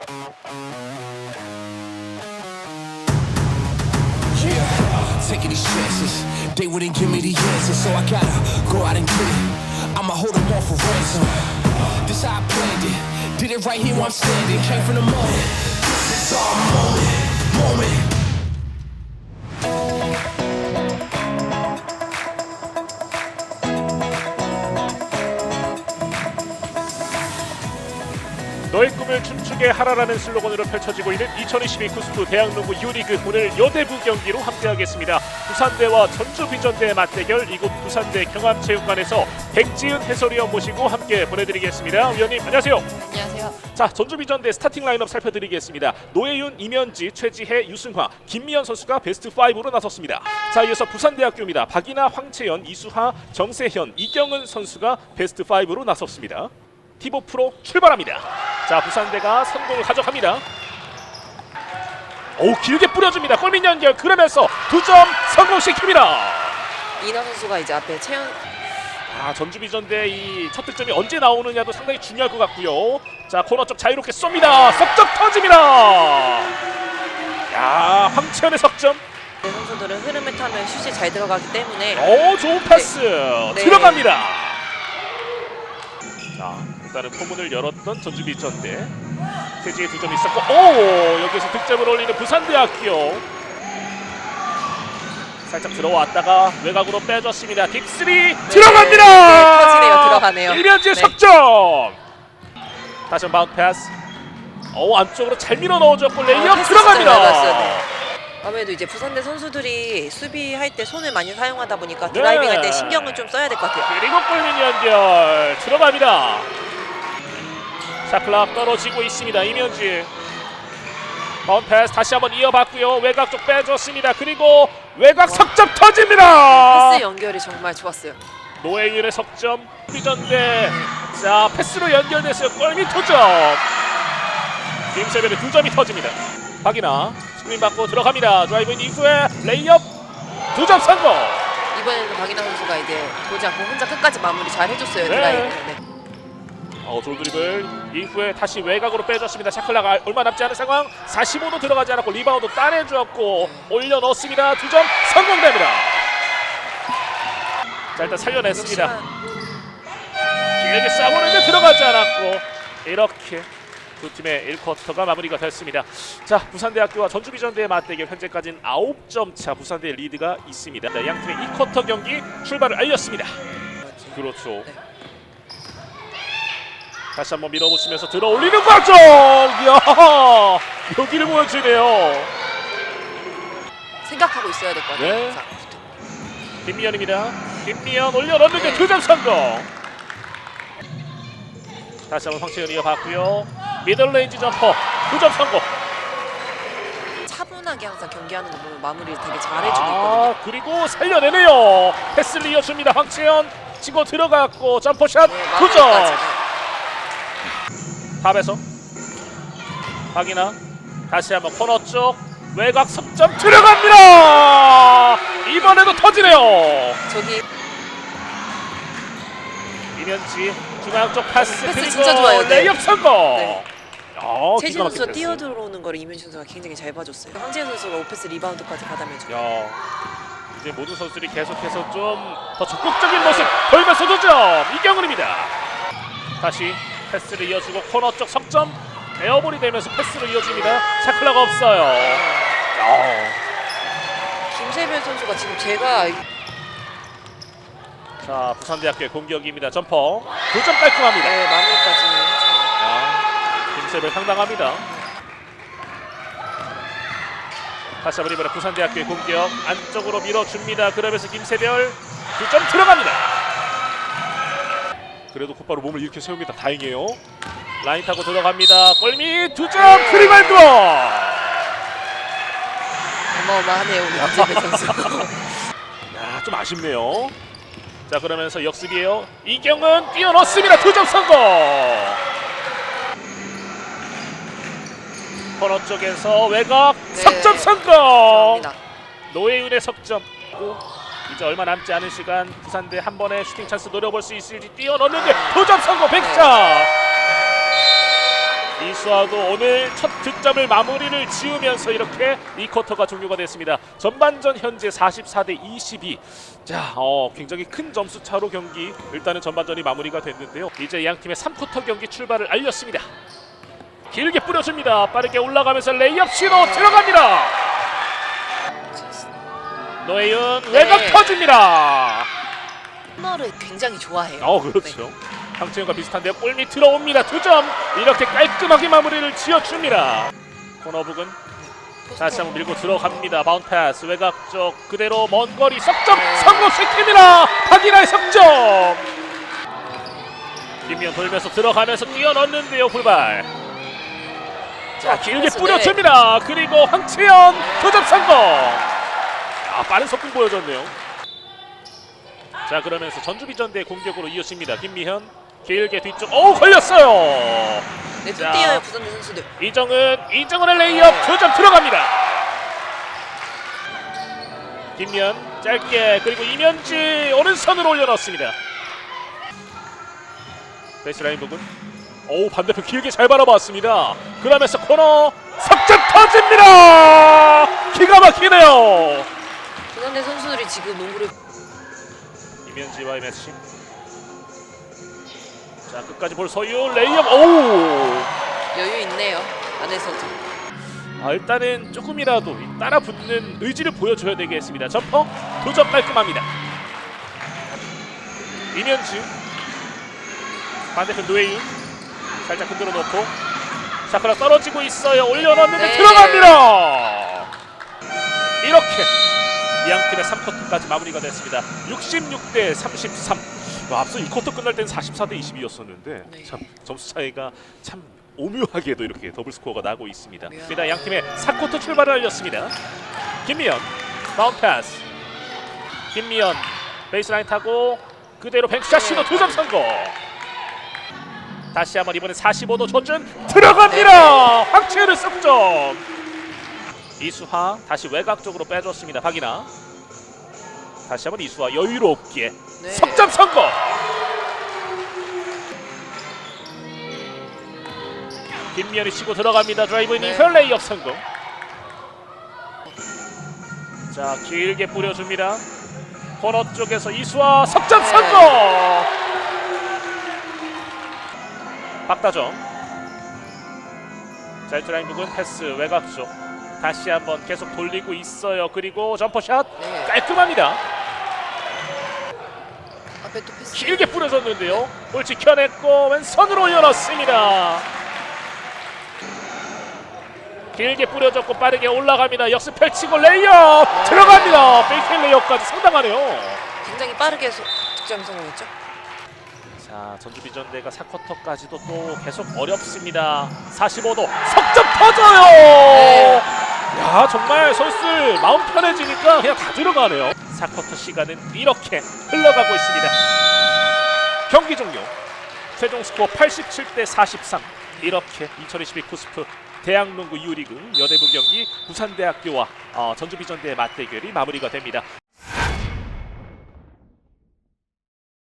Yeah, taking these chances. They wouldn't give me the answer, so I gotta go out and get it. I'ma hold them off for ransom. This how I planned it. Did it right here where I'm standing. Came from the moment. 춤추게 하라라는 슬로건으로 펼쳐지고 있는 2022 쿠스프 대학농구 유리그 오늘 여대부 경기로 함께하겠습니다. 부산대와 전주비전대의 맞대결 이곳 부산대 경암체육관에서 백지은 해설위원 모시고 함께 보내드리겠습니다. 위원님 안녕하세요. 안녕하세요. 자 전주비전대 스타팅 라인업 살펴드리겠습니다. 노혜윤, 이면지, 최지혜, 유승화, 김미연 선수가 베스트 5로 나섰습니다. 자 이어서 부산대학교입니다. 박이나, 황채연, 이수하, 정세현, 이경은 선수가 베스트 5로 나섰습니다. 티보 프로 출발합니다. 자 부산대가 성공을 가져갑니다. 오 길게 뿌려줍니다. 골밑 연결 그러면서 두 점 성공시킵니다. 이나 선수가 이제 앞에 채연 아 전주비전대 이 첫 득점이 언제 나오느냐도 상당히 중요할 것 같고요. 자 코너 쪽 자유롭게 쏩니다. 석점 터집니다. 야 황채연의 석점. 네, 선수들은 흐름을 타면 슛이 잘 들어가기 때문에 오 좋은 패스 네. 들어갑니다. 자 일단은 포문을 열었던 전주비전대 세지의 두 점이 있었고 오 여기서 득점을 올리는 부산대학교. 살짝 들어왔다가 외곽으로 빼줬습니다. 딥스리 들어갑니다. 네, 터지네요. 들어가네요. 이면지의 네. 석점. 다시 한 바운드 패스. 오 안쪽으로 잘 밀어 넣어줬고 레이업 아, 들어갑니다. 네. 아무래도 이제 부산대 선수들이 수비할 때 손을 많이 사용하다 보니까 드라이빙 할 때 신경을 좀 써야 될 것 같아요. 그리고 골밑 연결 들어갑니다. 샤클락 떨어지고 있습니다. 이면지. 바운 패스 다시 한번 이어봤고요. 외곽 쪽 빼줬습니다. 그리고 외곽 석점 터집니다. 패스 연결이 정말 좋았어요. 노예윤의 석점 비전대 자 패스로 연결됐어요. 골밑 두점 김세별의 두 점이 터집니다. 박이나 스크린 받고 들어갑니다. 드라이브인 이후에 레이업 두 점 성공. 이번에는 박인하 선수가 이제 보지 않고 혼자 끝까지 마무리 잘 해줬어요. 네. 드라이빙. 네. 어, 좋은 드리블 이후에 다시 외곽으로 빼줬습니다. 샤클라가 얼마 남지 않은 상황 45도 들어가지 않았고 리바운드 따내주었고 올려 넣었습니다. 두 점 성공됩니다. 자 일단 살려냈습니다. 길게 싸우는데 들어가지 않았고 이렇게 두 팀의 1쿼터가 마무리가 됐습니다. 자 부산대학교와 전주비전대의 맞대결 현재까지는 9점 차 부산대의 리드가 있습니다. 네, 양 팀의 2쿼터 경기 출발을 알렸습니다. 그렇죠. 네. 다시 한번 밀어붙이면서 들어올리는 과정. 이야 여기를 보여주네요. 생각하고 있어야 될 것 같아요. 네. 항상. 김미연입니다. 김미연 올려 넣는데 두점 성공. 다시 한번 황채연이 이어봤고요. 미들레인지 점퍼 두점 성공. 차분하게 항상 경기하는 거 보면 마무리를 되게 잘 해주고 있거든요. 아 그리고 살려내네요. 패스를 이어줍니다. 황채연 치고 들어갔고 점퍼샷 네, 두 점. 마무리까지. 탑에서 박이나 다시 한번 코너 쪽 외곽 석점 들어갑니다. 이번에도 터지네요. 저기 이면지 중앙 쪽 패스, 패스 그리고 진짜 좋아요. 네. 레이업 성공. 네. 야, 최진 기가 막힌 선수가 패스. 뛰어 들어오는 거를 이민준 선수가 굉장히 잘 봐줬어요. 황재현 선수가 오페스 리바운드까지 받아내죠. 야, 이제 모든 선수들이 계속해서 좀 더 적극적인 모습 보이면서 도점 이경은입니다. 다시 패스를 이어주고 코너 쪽 석점 에어볼이 되면서 패스로 이어집니다. 차클라가 없어요. 야, 김세별 선수가 지금 제가 자 부산대학교의 공격입니다. 점퍼 두점 깔끔합니다. 네, 마무리까지. 야, 김세별 상당합니다. 다시 한번 이번에 부산대학교의 공격 안쪽으로 밀어줍니다. 그러면서 김세별 두점 들어갑니다. 그래도 곧바로 몸을 이렇게 세웁니다. 다행이에요. 라인 타고 들어갑니다. 골밑 두점 크리발도. 어마어마하네요 우리 김세별 선수. 야, 좀 아쉽네요. 자, 그러면서 역습이에요. 이경은 뛰어넣습니다. 두 점 성공. 코너 쪽에서 외곽 네. 석점 성공. 감사합니다. 노예윤의 석점. 또 이제 얼마 남지 않은 시간 부산대 한 번의 슈팅 찬스 노려볼 수 있을지 뛰어넣는데 두점 성공 100점. 이수아도 오늘 첫 득점을 마무리를 지으면서 이렇게 이 쿼터가 종료가 됐습니다. 전반전 현재 44 대 22. 자, 어, 굉장히 큰 점수 차로 경기 일단은 전반전이 마무리가 됐는데요. 이제 양 팀의 3쿼터 경기 출발을 알렸습니다. 길게 뿌려줍니다. 빠르게 올라가면서 레이업 시도 들어갑니다. 노혜윤 외곽 네. 터집니다. 코너를 굉장히 좋아해요. 어 그렇죠. 황채영과 비슷한데요. 골밑 들어옵니다. 두 점. 이렇게 깔끔하게 마무리를 지어줍니다. 코너 부근 네. 다시 한번 밀고 들어갑니다. 바운드 패스 외곽 쪽 그대로 먼 거리 석점 네. 성공 시킵니다. 박인하의 석점. 김미연 돌면서 들어가면서 뛰어 넣는데요. 불발. 자 길게 패스, 네. 뿌려줍니다. 그리고 황채연 두점 성공. 아 빠른 속공 보여줬네요. 자 그러면서 전주비전대 공격으로 이어집니다. 김미현 길게 뒤쪽 오 걸렸어요. 네, 자. 뛰어요 부산대 선수들. 이정은 이정은의 레이업 두점 들어갑니다. 김면 짧게 그리고 이면지 오른손으로 올려놓습니다. 베이스라인 부분. 오 반대편 길게 잘 바라봤습니다. 그러면서 코너 석점 터집니다. 기가 막히네요. 부산대 선수들이 지금 농구를 이면지와의 매치. 자 끝까지 볼 소유 레이업 오. 여유 있네요. 안에서도. 아, 일단은 조금이라도 이 따라 붙는 의지를 보여줘야 되겠습니다. 점퍼 두점 깔끔합니다. 이면지 반대편 노예윤 살짝 흔들어 놓고 샤크라 떨어지고 있어요. 올려놨는데 네. 들어갑니다. 이렇게 양 팀의 3쿼터까지 마무리가 됐습니다. 66대 33. 와, 앞서 2쿼터 끝날 때는 44대 22였었는데 네. 참 점수 차이가 참 오묘하게도 이렇게 더블 스코어가 나고 있습니다. 네. 일단 양 팀의 4쿼터 출발을 알렸습니다. 김미연 바운드 패스. 김미연 베이스라인 타고 그대로 뱅크샷 시도 두점 성공. 다시 한번 이번엔 45도 조준 들어갑니다. 황채연의 석점. 이수하 다시 외곽 쪽으로 빼줬습니다. 박이나 다시 한번 이수하 여유롭게 네. 석점 성공. 김미연이 치고 들어갑니다. 드라이브 인 네. 이퀄 레이업 성공. 자 길게 뿌려줍니다. 코너 쪽에서 이수하 석점 네. 성공. 박다정. 자 드라이브 부분 패스 외곽 쪽. 다시 한번 계속 돌리고 있어요. 그리고 점퍼샷 네. 깔끔합니다. 앞에 또 패스. 길게 뿌려줬는데요. 볼 지켜냈고 왼손으로 올려놓습니다. 길게 뿌려줬고 빠르게 올라갑니다. 역습 펼치고 레이업 들어갑니다. 페이크 레이업까지 상당하네요. 굉장히 빠르게 소, 득점 성공했죠. 자 전주비전대가 4쿼터까지도 또 계속 어렵습니다. 45도 석점 터져요. 네. 야 정말 선수들 마음 편해지니까 그냥 다 들어가네요. 4쿼터 시간은 이렇게 흘러가고 있습니다. 경기 종료. 최종 스코어 87대 43. 이렇게 2022 쿠스프 대학농구 유리그 여대부 경기 부산대학교와 어, 전주비전대의 맞대결이 마무리가 됩니다.